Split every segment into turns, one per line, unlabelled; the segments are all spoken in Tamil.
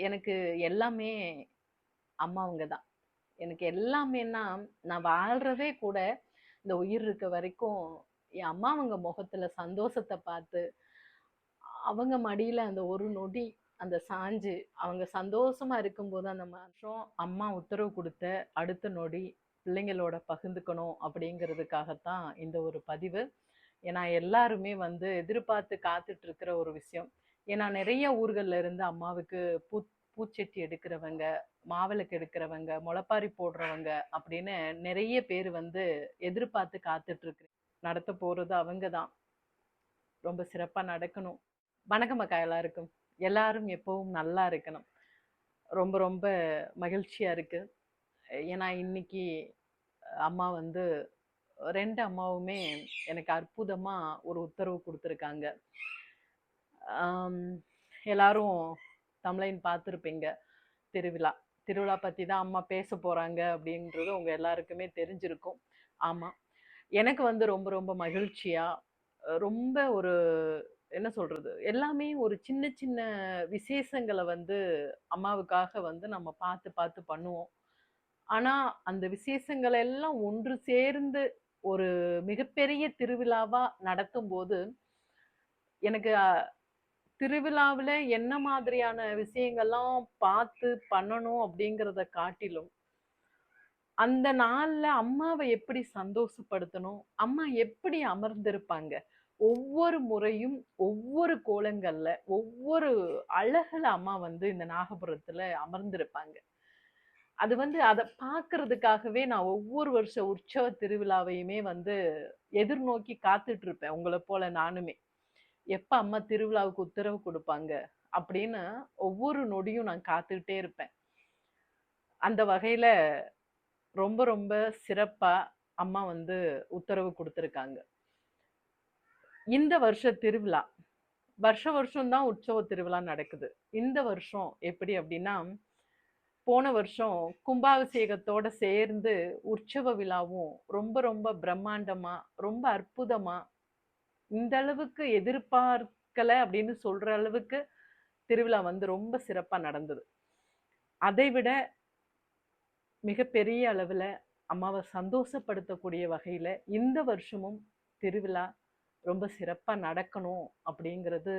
எனக்கு எல்லாமே அம்மாவுங்க தான். எனக்கு எல்லாமேன்னா, நான் வாழ்றதே கூட இந்த உயிர் இருக்க வரைக்கும், என் அம்மாவங்க முகத்துல சந்தோஷத்தை பார்த்து, அவங்க மடியில அந்த ஒரு நொடி அந்த சாஞ்சு, அவங்க சந்தோஷமா இருக்கும்போது அந்த மாற்றம் அம்மா உத்தரவு கொடுத்த அடுத்த நொடி பிள்ளைங்களோட பகிர்ந்துக்கணும் அப்படிங்கிறதுக்காகத்தான் இந்த ஒரு பதிவு. ஏன்னா எல்லாருமே வந்து எதிர்பார்த்து காத்துட்டு இருக்கிற ஒரு விஷயம். ஏன்னா நிறைய ஊர்களில் இருந்து அம்மாவுக்கு பூ பூச்செட்டி எடுக்கிறவங்க, மாவிளக்கு எடுக்கிறவங்க, முளப்பாரி போடுறவங்க அப்படின்னு நிறைய பேர் வந்து எதிர்பார்த்து காத்துட்ருக்கு நடத்த போகிறது அவங்க தான். ரொம்ப சிறப்பாக நடக்கணும். வணக்கம் அக்கா எல்லாருக்கும். எல்லாரும் எப்பவும் நல்லா இருக்கணும். ரொம்ப ரொம்ப மகிழ்ச்சியாக இருக்குது ஏன்னா இன்னைக்கு அம்மா வந்து ரெண்டு அம்மாவுமே எனக்கு அற்புதமாக ஒரு உத்தரவு கொடுத்துருக்காங்க எல்லாரும் தம்ப்லைன் பார்த்துருப்பீங்க. திருவிழா. திருவிழா பற்றி தான் அம்மா பேச போகிறாங்க அப்படின்றது உங்கள் எல்லாருக்குமே தெரிஞ்சிருக்கும். ஆமாம் எனக்கு வந்து ரொம்ப ரொம்ப மகிழ்ச்சியாக ரொம்ப ஒரு என்ன சொல்கிறது எல்லாமே ஒரு சின்ன சின்ன விசேஷங்களை வந்து அம்மாவுக்காக வந்து நம்ம பார்த்து பார்த்து பண்ணுவோம். ஆனால் அந்த விசேஷங்களை எல்லாம் ஒன்று சேர்ந்து ஒரு மிகப்பெரிய திருவிழாவா நடத்தும்போது, எனக்கு திருவிழாவில் என்ன மாதிரியான விஷயங்கள்லாம் பார்த்து பண்ணணும் அப்படிங்கிறத காட்டிலும், அந்த நாளில் அம்மாவை எப்படி சந்தோஷப்படுத்தணும்? அம்மா எப்படி அமர்ந்திருப்பாங்க? ஒவ்வொரு முறையும், ஒவ்வொரு கோலங்களில் ஒவ்வொரு அழகில் அம்மா வந்து இந்த நாகபுரத்தில் அமர்ந்திருப்பாங்க. அது வந்து அதை பார்க்கறதுக்காகவே நான் ஒவ்வொரு வருஷ உற்சவ திருவிழாவையுமே வந்து எதிர்நோக்கி காத்துட்டு இருப்பேன். போல நானுமே. எப்ப அம்மா திருவிழாவுக்கு உத்தரவு குடுப்பாங்க? அப்படின்னு ஒவ்வொரு நொடியும் நான் காத்துக்கிட்டே இருப்பேன். அந்த வகையில ரொம்ப ரொம்ப சிறப்பா அம்மா வந்து உத்தரவு கொடுத்துருக்காங்க இந்த வருஷ திருவிழா, வருஷ வருஷம் தான் உற்சவ திருவிழா நடக்குது. இந்த வருஷம் எப்படி அப்படின்னா, போன வருஷம் கும்பாபிஷேகத்தோட சேர்ந்து உற்சவ விழாவும் ரொம்ப ரொம்ப பிரம்மாண்டமாக ரொம்ப அற்புதமா, இந்த அளவுக்கு எதிர்பார்க்கல அப்படின்னு சொல்ற அளவுக்கு திருவிழா வந்து ரொம்ப சிறப்பாக நடந்தது. அதை விட மிகப்பெரிய அளவில் அம்மாவை சந்தோஷப்படுத்தக்கூடிய வகையில் இந்த வருஷமும் திருவிழா ரொம்ப சிறப்பாக நடக்கணும் அப்படிங்கிறது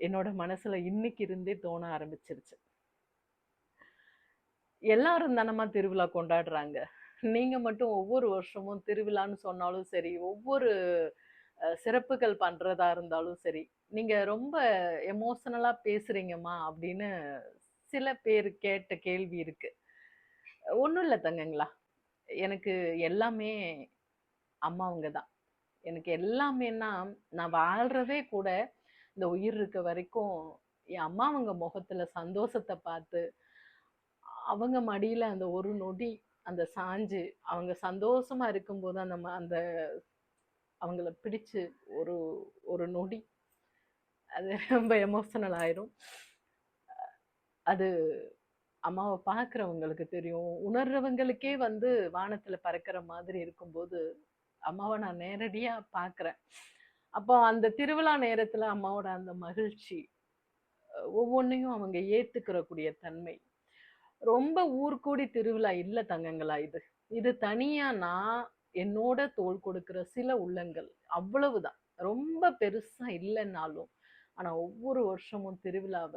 என்னோட மனசில் இன்னைக்கு இருந்தே தோண ஆரம்பிச்சிருச்சு. எல்லாரும் தானம்மா திருவிழா கொண்டாடுறாங்க. நீங்கள் மட்டும் ஒவ்வொரு வருஷமும் திருவிழான்னு சொன்னாலும் சரி, ஒவ்வொரு சிறப்புகள் பண்ணுறதா இருந்தாலும் சரி, நீங்கள் ரொம்ப எமோஷனலாக பேசுகிறீங்கம்மா அப்படின்னு சில பேர் கேட்ட கேள்வி இருக்குது ஒன்றும் இல்லை தங்கங்களா. எனக்கு எல்லாமே அம்மாவுங்க தான். எனக்கு எல்லாமேன்னா, நான் வாழ்கிறதே கூட இந்த உயிர் இருக்க வரைக்கும் என் அம்மாவுங்க முகத்தில் சந்தோஷத்தை பார்த்து, அவங்க மடியில் அந்த ஒரு நொடி அந்த சாஞ்சு, அவங்க சந்தோஷமா இருக்கும்போது அந்த ம அந்த அவங்கள பிடிச்சு ஒரு ஒரு நொடி, அது ரொம்ப எமோஷனல் ஆயிரும். அது அம்மாவை பார்க்குறவங்களுக்கு தெரியும். உணர்றவங்களுக்கே வந்து வானத்தில் பறக்கிற மாதிரி இருக்கும்போது, அம்மாவை நான் நேரடியாக பார்க்குறேன். அப்போ அந்த திருவிழா நேரத்தில் அம்மாவோட அந்த மகிழ்ச்சி, ஒவ்வொன்றையும் அவங்க ஏற்றுக்கிறக்கூடிய தன்மை. ரொம்ப ஊர்கூடி திருவிழா இல்லை தங்கங்களா இது. இது தனியாக நான் என்னோட தோள் கொடுக்கிற சில உள்ளங்கள். அவ்வளவுதான். ரொம்ப பெருசா இல்லைன்னாலும் ஆனா ஒவ்வொரு வருஷமும் திருவிழாவ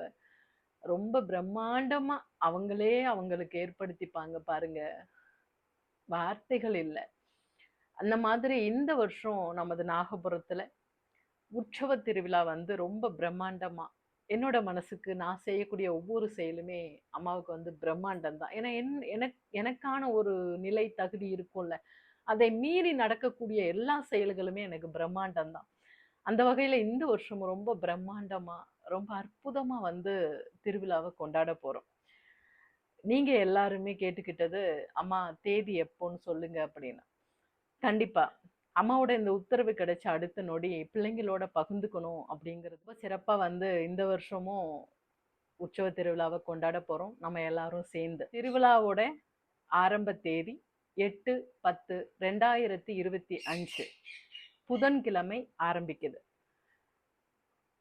ரொம்ப பிரம்மாண்டமா அவங்களே அவங்களுக்கு ஏற்படுத்திப்பாங்க பாருங்க. வார்த்தைகள் இல்லை அந்த மாதிரி இந்த வருஷம் நமது நாகபுரத்துல உற்சவ திருவிழா வந்து ரொம்ப பிரம்மாண்டமாக என்னோட மனசுக்கு நான் செய்யக்கூடிய ஒவ்வொரு செயலுமே அம்மாவுக்கு வந்து பிரம்மாண்டம் தான். ஏன்னா என் எனக் எனக்கான ஒரு நிலை, தகுதி இருக்கும்ல. அதை மீறி நடக்கக்கூடிய எல்லா செயல்களுமே எனக்கு பிரம்மாண்டம் தான். அந்த வகையில் இந்த வருஷம் ரொம்ப பிரம்மாண்டமாக ரொம்ப அற்புதமாக வந்து திருவிழாவை கொண்டாட போகிறோம் நீங்கள் எல்லாருமே கேட்டுக்கிட்டது, "அம்மா தேதி எப்போன்னு சொல்லுங்க" அப்படின்னு. கண்டிப்பாக அம்மாவோட இந்த உத்தரவு கிடைச்ச அடுத்த நொடி பிள்ளைங்களோட பகிர்ந்துக்கணும் அப்படிங்கிறது சிறப்பாக வந்து இந்த வருஷமும் உற்சவ திருவிழாவை கொண்டாட போகிறோம் நம்ம எல்லாரும் சேர்ந்து. திருவிழாவோட ஆரம்ப தேதி 8/10/2025 புதன்கிழமை ஆரம்பிக்குது.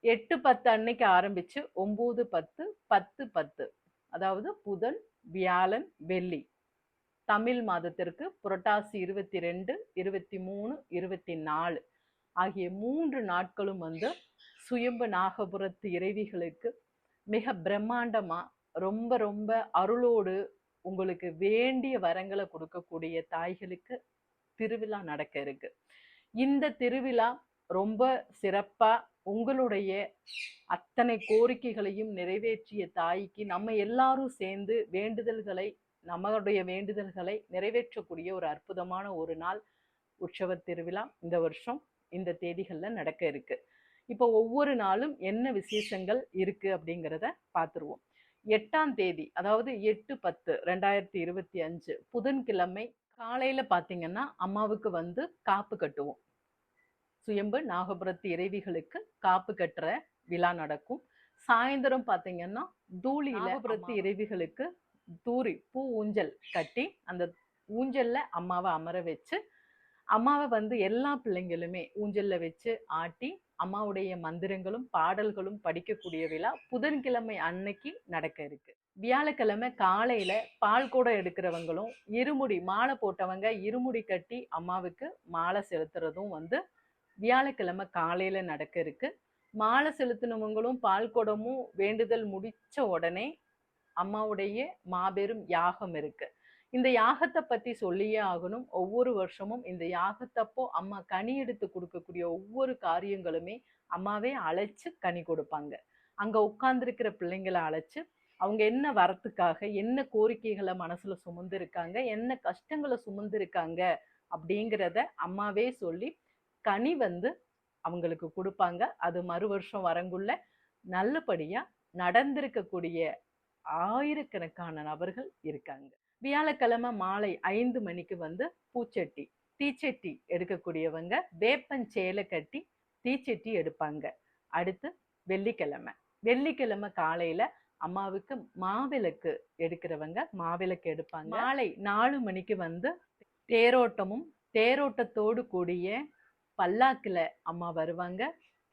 8/10 அன்னைக்கு ஆரம்பிச்சு 9/10, 10/10 அதாவது புதன் வியாழன் வெள்ளி. தமிழ் மாதத்திற்கு புரட்டாசி இருபத்தி ரெண்டு இருபத்தி மூணு இருபத்தி நாலு ஆகிய மூன்று நாட்களும் வந்து சுயம்பு நாகபுரத்து இறைவிகளுக்கு மிக பிரம்மாண்டமாக ரொம்ப ரொம்ப அருளோடு உங்களுக்கு வேண்டிய வரங்களை கொடுக்கக்கூடிய தாய்களுக்கு திருவிழா நடக்க இருக்கு. இந்த திருவிழா ரொம்ப சிறப்பா உங்களுடைய அத்தனை கோரிக்கைகளையும் நிறைவேற்றிய தாய்க்கு நம்ம எல்லாரும் சேர்ந்து வேண்டுதல்களை நம்மளுடைய வேண்டுதல்களை நிறைவேற்றக்கூடிய ஒரு அற்புதமான ஒரு நாள் உற்சவ திருவிழா இந்த வருஷம் இந்த தேதிகளில் நடக்க இருக்கு. இப்போ ஒவ்வொரு நாளும் என்ன விசேஷங்கள் இருக்கு அப்படிங்கிறத பார்த்துருவோம். எட்டாம் தேதி அதாவது எட்டு பத்து ரெண்டாயிரத்தி இருபத்தி அஞ்சு புதன்கிழமை காலையில பார்த்தீங்கன்னா அம்மாவுக்கு வந்து காப்பு கட்டுவோம். சுயம்பு நாகபுரத்து இறைவிகளுக்கு காப்பு கட்டுற விழா நடக்கும். சாயந்தரம் பார்த்தீங்கன்னா தூளி நாகபுரத்து இறைவிகளுக்கு தூரி பூ ஊஞ்சல் கட்டி அந்த ஊஞ்சல்ல அம்மாவை அமர வச்சு அம்மாவை வந்து எல்லா பிள்ளைங்களுமே ஊஞ்சல்ல வச்சு ஆட்டி அம்மாவுடைய மந்திரங்களும் பாடல்களும் படிக்கக்கூடிய விழா புதன்கிழமை அன்னைக்கு நடக்க இருக்கு. வியாழக்கிழமை காலையில பால் கூட எடுக்கிறவங்களும் இருமுடி மாலை போட்டவங்க இருமுடி கட்டி அம்மாவுக்கு மாலை செலுத்துறதும் வந்து வியாழக்கிழமை காலையில நடக்க இருக்கு. மாலை செலுத்தினவங்களும் பால் குடமும் வேண்டுதல் முடிச்ச உடனே அம்மாவுடைய மாபெரும் யாகம் இருக்குது இந்த யாகத்தை பற்றி சொல்லியே ஆகணும். ஒவ்வொரு வருஷமும் இந்த யாகத்தப்போ அம்மா கனி எடுத்து கொடுக்கக்கூடிய ஒவ்வொரு காரியங்களுமே அம்மாவே அழைச்சு கனி கொடுப்பாங்க. அங்கே உட்கார்ந்துருக்கிற பிள்ளைங்களை அழைச்சு அவங்க என்ன வரத்துக்காக என்ன கோரிக்கைகளை மனசில் சுமந்து இருக்காங்க என்ன கஷ்டங்களை சுமந்து இருக்காங்க அப்படிங்கிறத அம்மாவே சொல்லி கனி வந்து அவங்களுக்கு கொடுப்பாங்க. அது மறு வருஷம் வரங்குள்ள நல்லபடியாக நடந்திருக்கக்கூடிய ஆயிரக்கணக்கான நபர்கள் இருக்காங்க. வியாழக்கிழமை மாலை ஐந்து மணிக்கு வந்து பூச்சட்டி தீச்சட்டி எடுக்கக்கூடியவங்க வேப்பஞ்சேலை கட்டி தீச்சட்டி எடுப்பாங்க. அடுத்து வெள்ளிக்கிழமை. வெள்ளிக்கிழமை காலையில அம்மாவுக்கு மாவிளக்கு எடுக்கிறவங்க மாவிளக்கு எடுப்பாங்க. மாலை நாலு மணிக்கு வந்து தேரோட்டமும் தேரோட்டத்தோடு கூடிய பல்லாக்குல அம்மா வருவாங்க.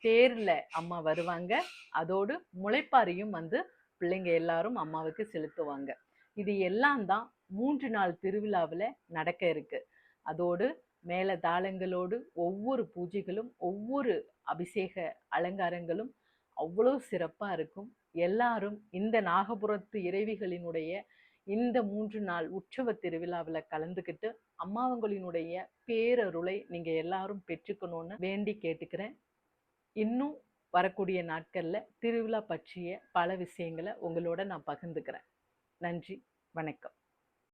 தேர்ல அம்மா வருவாங்க. அதோடு முளைப்பாரியும் வந்து பிள்ளைங்க எல்லாரும் அம்மாவுக்கு செலுத்துவாங்க. இது எல்லாம் தான் மூன்று நாள் திருவிழாவில் நடக்க இருக்கு. அதோடு மேல தாளங்களோடு ஒவ்வொரு பூஜைகளும் ஒவ்வொரு அபிஷேக அலங்காரங்களும் அவ்வளோ சிறப்பாக இருக்கும். எல்லாரும் இந்த நாகபுரத்து இறைவிகளினுடைய இந்த மூன்று நாள் உற்சவ திருவிழாவில் கலந்துக்கிட்டு அம்மாவங்களினுடைய பேரருளை நீங்கள் எல்லாரும் பெற்றுக்கணும்னு வேண்டி கேட்டுக்கிறேன். இன்னும் வரக்கூடிய நாட்களில் திருவிழா பற்றிய பல விஷயங்களை உங்களோட நான் பகிர்ந்துக்கிறேன். நன்றி வணக்கம்.